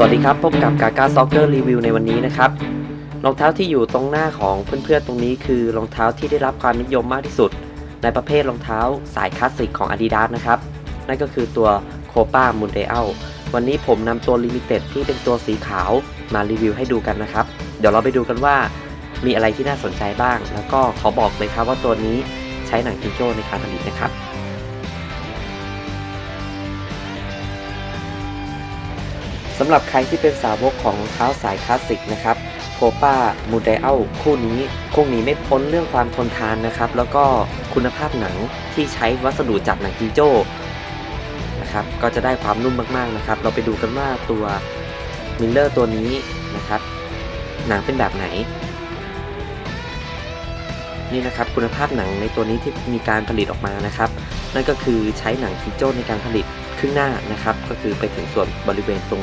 สวัสดีครับ พบกับกากาซ็อกเกอร์รีวิวในวันนี้นะครับรองเท้าที่อยู่ตรงหน้าของเพื่อนๆตรงนี้คือรองเท้าที่ได้รับความนิยมมากที่สุด ในประเภทรองเท้าสายคลาสสิกของ Adidas นะครับนั่นก็คือตัว Copa m u n d i a l วันนี้ผมนำตัว Limited ที่เป็นตัวสีขาวมารีวิวให้ดูกันนะครับ เดี๋ยวเราไปดูกันว่ามีอะไรที่น่าสนใจบ้าง แล้วก็ขอบอกเลยครับว่าตัวนี้ใช้หนังจิงโจ้ในการผลิตนะครับ สำหรับใครที่เป็นสาวกของรองเท้าสายคลาสสิกนะครับโคป้ามูไดเดลคู่นี้คงหนีไม่พ้นเรื่องความทนทานนะครับ แล้วก็คุณภาพหนังที่ใช้วัสดุจากหนังจิงโจ้นะครับก็จะได้ความนุ่มมากๆนะครับ เราไปดูกันว่าตัวมิลเลอร์ตัวนี้นะครับ หนังเป็นแบบไหน นี่นะครับคุณภาพหนังในตัวนี้ที่มีการผลิตออกมานะครับ นั่นก็คือใช้หนังจิงโจ้ในการผลิต ครึ่งหน้านะครับ ก็คือไปถึงส่วนบริเวณตรง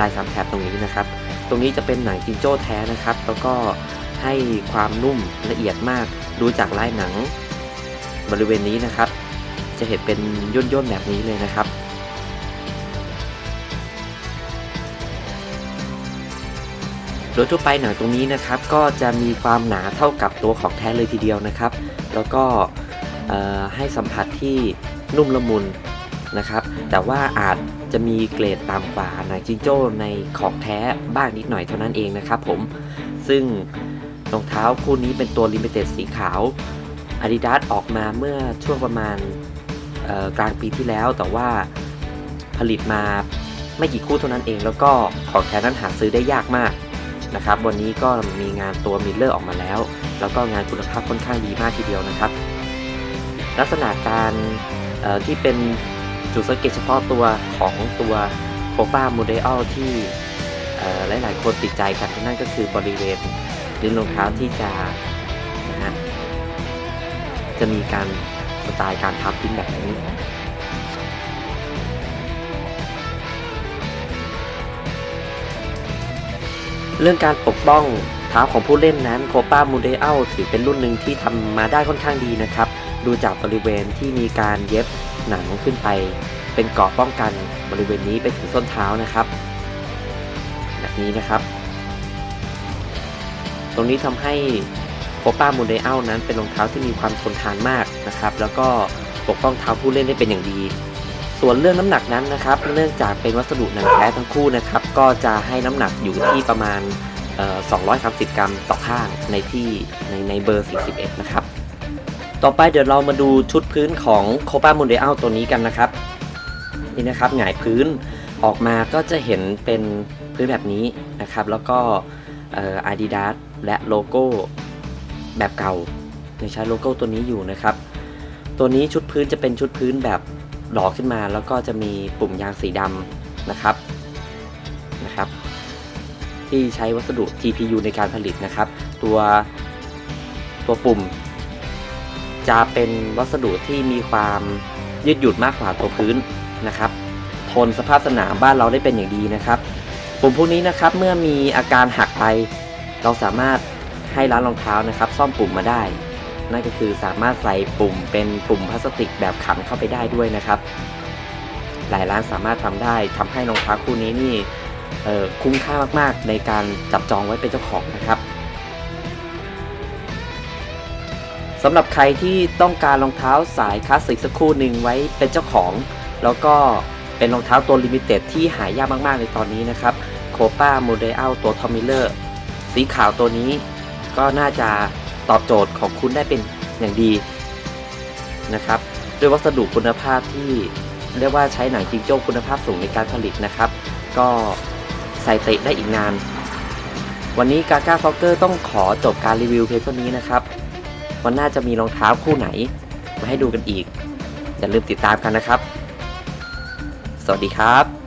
ลายสามแถบตรงนี้นะครับ ตรงนี้จะเป็นหนังจิงโจ้แท้นะครับ แล้วก็ให้ความนุ่มละเอียดมาก ดูจากลายหนังบริเวณนี้นะครับ จะเห็นเป็นย่นๆแบบนี้เลยนะครับโดยทั่วไปหนังตรงนี้นะครับก็จะมีความหนาเท่ากับตัวของแท้เลยทีเดียวนะครับ แล้วก็ให้สัมผัสที่นุ่มละมุน นะครับ แต่ว่าอาจจะมีเกรดต่ำกว่าหนังจิงโจ้ในของแท้บ้างนิดหน่อยเท่านั้นเองนะครับผม ซึ่งรองเท้าคู่นี้เป็นตัวลิมิเต็ดสีขาว Adidas ออกมาเมื่อช่วงประมาณกลางปีที่แล้ว แต่ว่าผลิตมาไม่กี่คู่เท่านั้นเอง แล้วก็ของแท้นั้นหาซื้อได้ยากมากนะครับ วันนี้ก็มีงานตัวมิลเลอร์ออกมาแล้ว แล้วก็งานคุณภาพค่อนข้างดีมากทีเดียวนะครับ ลักษณะการที่เป็น จุดสังเกตเฉพาะตัวของตัวโคป้าโมเดลที่เอ่อหลายๆ คนติดใจกันนั่นก็คือบริเวณลิ้นรองเท้าที่จะนะฮะจะมีการสไตล์การพับพิ้นแบบนี้เรื่องการปกป้องเท้าของผู้เล่นนั้นโคป้ามูเดลถือเป็นรุ่นหนึ่งที่ทำมาได้ค่อนข้างดีนะครับ ดูจากบริเวณที่มีการเย็บ หนังขึ้นไป เป็นเกราะป้องกันบริเวณนี้ไปถึงส้นเท้านะครับแบบนี้นะครับ ตรงนี้ทำให้โคป้ามูเดลนั้นเป็นรองเท้าที่มีความทนทานมากนะครับ แล้วก็ปกป้องเท้าผู้เล่นได้เป็นอย่างดี ส่วนเรื่องน้ำหนักนั้นนะครับ เนื่องจากเป็นวัสดุหนังแท้ทั้งคู่นะครับ ก็จะให้น้ำหนักอยู่ที่ประมาณ230 กรัมต่อข้างในที่ในในเบอร์ 41 นะครับ ต่อไปเดี๋ยวเรามาดูชุดพื้นของ Copa m o n d i a l ตัวนี้กันนะครับ นี่นะครับหงายพื้นออกมาก็จะเห็นเป็นพื้นแบบนี้นะครับ แล้วก็อ่อ Adidas และโลโก้แบบเก่ายังใช้โลโก้ตัวนี้อยู่นะครับ ตัวนี้ชุดพื้นจะเป็นชุดพื้นแบบหล่อขึ้นมา แล้วก็จะมีปุ่มยางสีดำนะครับนะครับ ที่ใช้วัสดุ TPU ในการผลิตนะครับ ตัวตัวปุ่ม จะเป็นวัสดุที่มีความยืดหยุ่นมากกว่าตัวพื้นนะครับ ทนสภาพสนามบ้านเราได้เป็นอย่างดีนะครับปุ่มพวกนี้นะครับเมื่อมีอาการหักไป เราสามารถให้ร้านรองเท้านะครับ ซ่อมปุ่มมาได้ นั่นก็คือสามารถใส่ปุ่มเป็นปุ่มพลาสติกแบบขันเข้าไปได้ด้วยนะครับ หลายร้านสามารถทำได้ทำให้รองเท้าคู่นี้นี่คุ้มค่ามากๆ ในการจับจองไว้เป็นเจ้าของนะครับ สำหรับใครที่ต้องการรองเท้าสายคลาสสิกสักคู่หนึ่งไว้เป็นเจ้าของ แล้วก็เป็นรองเท้าตัวลิมิเต็ดที่หายากมากๆในตอนนี้นะครับโคป้าโมเดลตัวทอมมิเลอร์สีขาวตัวนี้ก็น่าจะตอบโจทย์ของคุณได้เป็นอย่างดีนะครับด้วยวัสดุคุณภาพที่เรียกว่าใช้หนังจิงโจ้คุณภาพสูงในการผลิตนะครับ ก็ใส่เตะได้อีกนาน วันนี้กาก้าฟอกเกอร์ต้องขอจบการรีวิวเพียงเท่านี้นะครับ วันหน้าจะมีรองเท้าคู่ไหน มาให้ดูกันอีก อย่าลืมติดตามกันนะครับ สวัสดีครับ